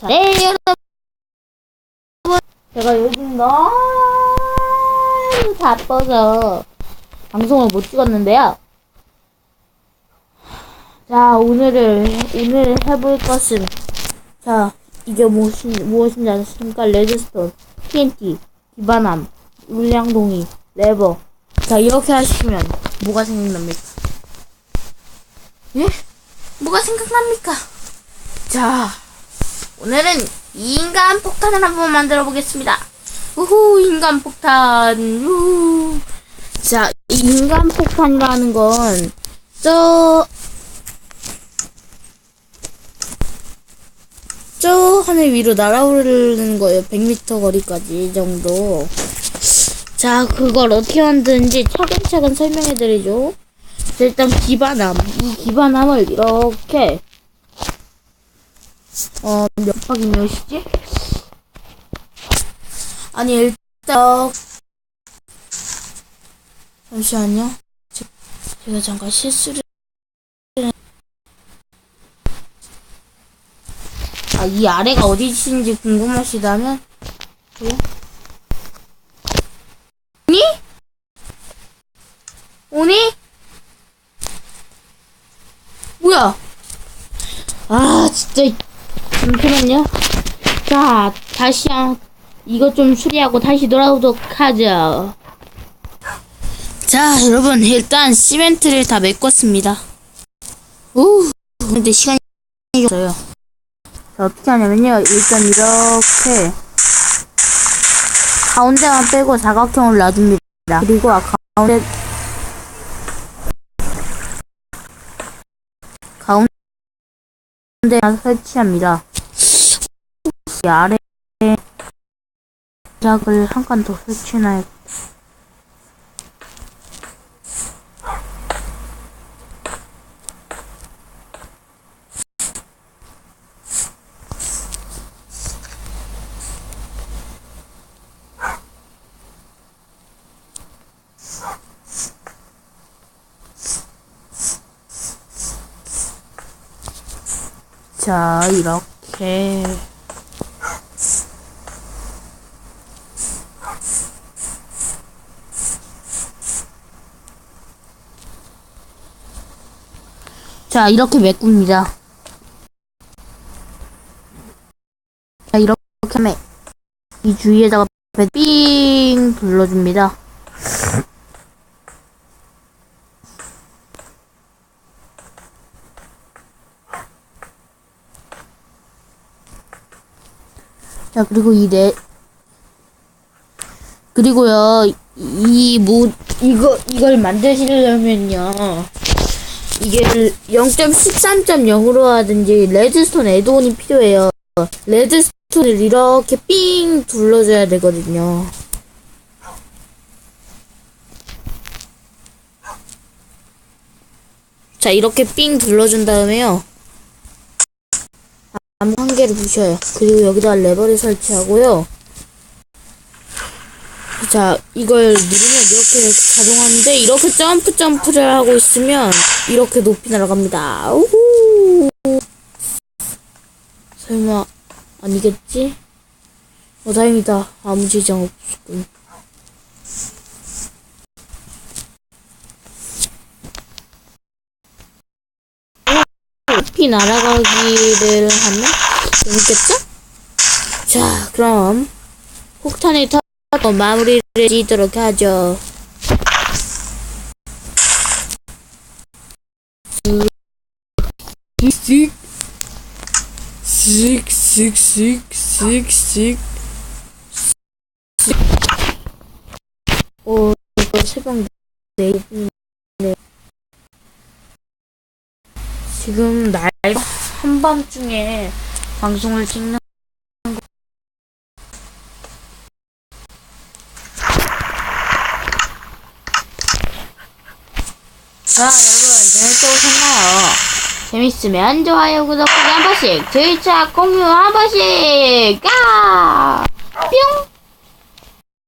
자, 네, 여러분. 제가 요즘 너무 바빠서 방송을 못 찍었는데요. 자, 오늘을, 오늘 해볼 것은, 자, 이게 무엇이, 무엇인지 아십니까? 레드스톤, TNT, 기반함, 물량동이, 레버. 자, 이렇게 하시면 뭐가 생각납니까? 예? 뭐가 생각납니까? 자, 오늘은 인간 폭탄을 한번 만들어 보겠습니다. 우후, 인간 폭탄, 우후. 자, 이 인간 폭탄이라는 건, 저, 저 하늘 위로 날아오르는 거예요. 100m 거리까지 이 정도. 자, 그걸 어떻게 만드는지 차근차근 설명해 드리죠. 자, 일단 기반함. 이 기반함을 이렇게 어, 몇 박이 몇이지? 아니, 일단 잠시만요. 제- 제가 잠깐 실수를 아, 이 아래가 어디신지 궁금하시다면 그래? 오니? 오니? 뭐야? 아, 진짜 잠시만요. 자, 다시 한 이것 좀 수리하고 다시 돌아오도록 하죠. 자, 여러분 일단 시멘트를 다 메꿨습니다. 오, 근데 시간이 없어요. 자, 어떻게 하냐면요. 일단 이렇게 가운데만 빼고 사각형을 놔줍니다. 그리고 아, 가운데 가운데만 설치합니다. 이 아래 작을 한 칸 더 설치나요? 자, 이렇게. 자, 이렇게 메꿉니다. 자, 이렇게 하면 이 주위에다가 삥 둘러줍니다. 자, 그리고 이 네, 그리고요, 이, 뭐, 이거, 이걸 만드시려면요, 이게 0.13.0으로 하든지, 레드스톤 애드온이 필요해요. 레드스톤을 이렇게 삥 둘러줘야 되거든요. 자, 이렇게 삥 둘러준 다음에요. 나무 한 개를 부셔요. 그리고 여기다 레버를 설치하고요. 자, 이걸 누르면 이렇게 자동하는데 이렇게 점프 점프를 하고 있으면 이렇게 높이 날아갑니다. 우후. 설마 아니겠지? 어 다행이다. 아무 지장 없군. 높이 날아가기를 하면 재밌겠죠? 자, 그럼 폭탄을 타고 마무리를 지도록 하죠. 쓱, 쓱, 쓱, 쓱, 쓱, 쓱. 오, 이거 새벽 4시 지금 날 한밤중에 방송을 찍는 자 여러분 재밌게 보셨나요? 재밌으면 좋아요 구독하기 한 번씩 트위치 공유 한 번씩 까 뿅!